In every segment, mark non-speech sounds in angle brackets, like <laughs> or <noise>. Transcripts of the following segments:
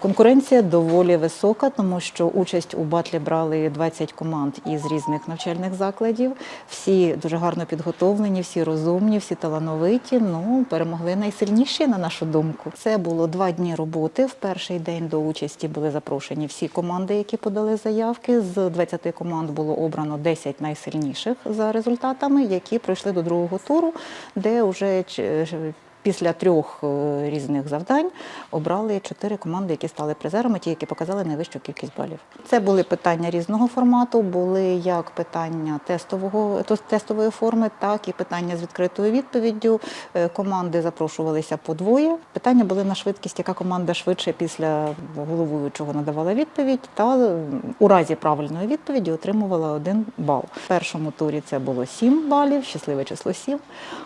Конкуренція доволі висока, тому що участь у батлі брали 20 команд із різних навчальних закладів. Всі дуже гарно підготовлені, всі розумні, всі талановиті. Ну перемогли найсильніші на нашу думку. Це було два дні роботи. В перший день до участі були запрошені всі команди, які подали заявки. З 20 команд було обрано 10 найсильніших за результатами, які пройшли до другого туру, де вже Після трьох е, різних завдань обрали чотири команди, які стали призерами, ті, які показали найвищу кількість балів. Це були питання різного формату, були як питання тестового то- тестової форми, так і питання з відкритою відповіддю. Е, Команди запрошувалися по двоє. Питання були на швидкість, яка команда швидше після головуючого надавала відповідь, та е, у разі правильної відповіді отримувала один бал. В першому турі це було сім балів, щасливе число сім.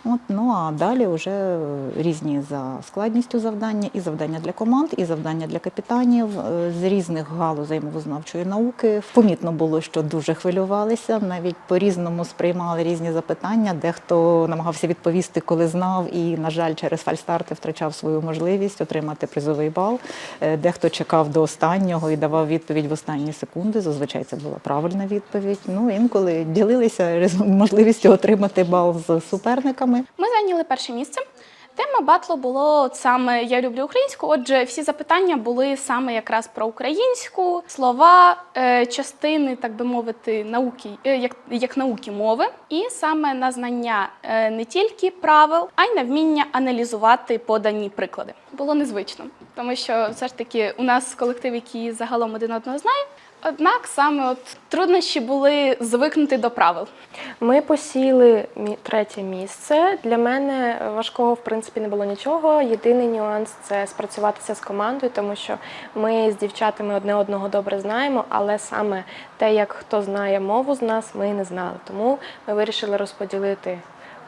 От, ну а далі вже різні за складністю завдання, і завдання для команд, і завдання для капітанів е, з різних галузей мовознавчої науки. Помітно було, що дуже хвилювалися, навіть по-різному сприймали різні запитання. Дехто намагався відповісти, коли знав, і, на жаль, через фальстарти втрачав свою можливість отримати призовий бал. Е, Дехто чекав до останнього і давав відповідь в останні секунди. Зазвичай це була правильна відповідь. Ну інколи ділилися можливістю отримати бал з суперниками. Ми зайняли перше місце. Тема батлу було саме Я люблю українську. Отже, всі запитання були саме якраз про українську слова, е, частини, так би мовити, науки, е, як, як науки мови, і саме на знання е, не тільки правил, а й на вміння аналізувати подані приклади. Було незвично, тому що все ж таки у нас колектив, який загалом один одного знає. Однак саме от труднощі були звикнути до правил. Ми посіли третє місце. Для мене важкого в принципі не було нічого. Єдиний нюанс це спрацюватися з командою, тому що ми з дівчатами одне одного добре знаємо, але саме те, як хто знає мову з нас, ми не знали. Тому ми вирішили розподілити.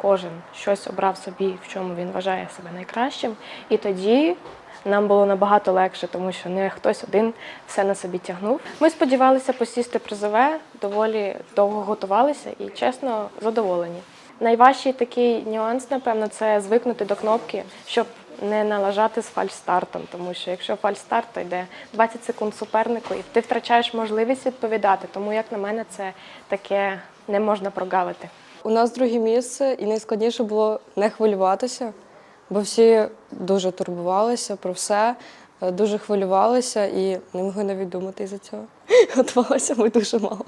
Кожен щось обрав собі, в чому він вважає себе найкращим, і тоді нам було набагато легше, тому що не хтось один все на собі тягнув. Ми сподівалися посісти призове, доволі довго готувалися і чесно задоволені. Найважчий такий нюанс, напевно, це звикнути до кнопки, щоб не налажати з фальстартом, тому що якщо фальстарт, то йде 20 секунд супернику, і ти втрачаєш можливість відповідати. Тому, як на мене, це таке не можна прогавити. У нас друге місце, і найскладніше було не хвилюватися, бо всі дуже турбувалися про все, е, дуже хвилювалися і не могли навіть думати із-за цього. <laughs> Готувалися ми дуже мало.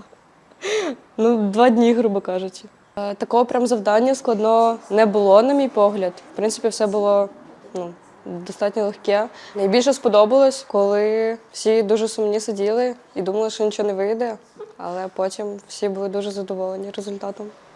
Ну, два дні, грубо кажучи. Е, Такого прям завдання складного не було, на мій погляд. В принципі, все було ну, достатньо легке. Найбільше сподобалось, коли всі дуже сумні сиділи і думали, що нічого не вийде, але потім всі були дуже задоволені результатом.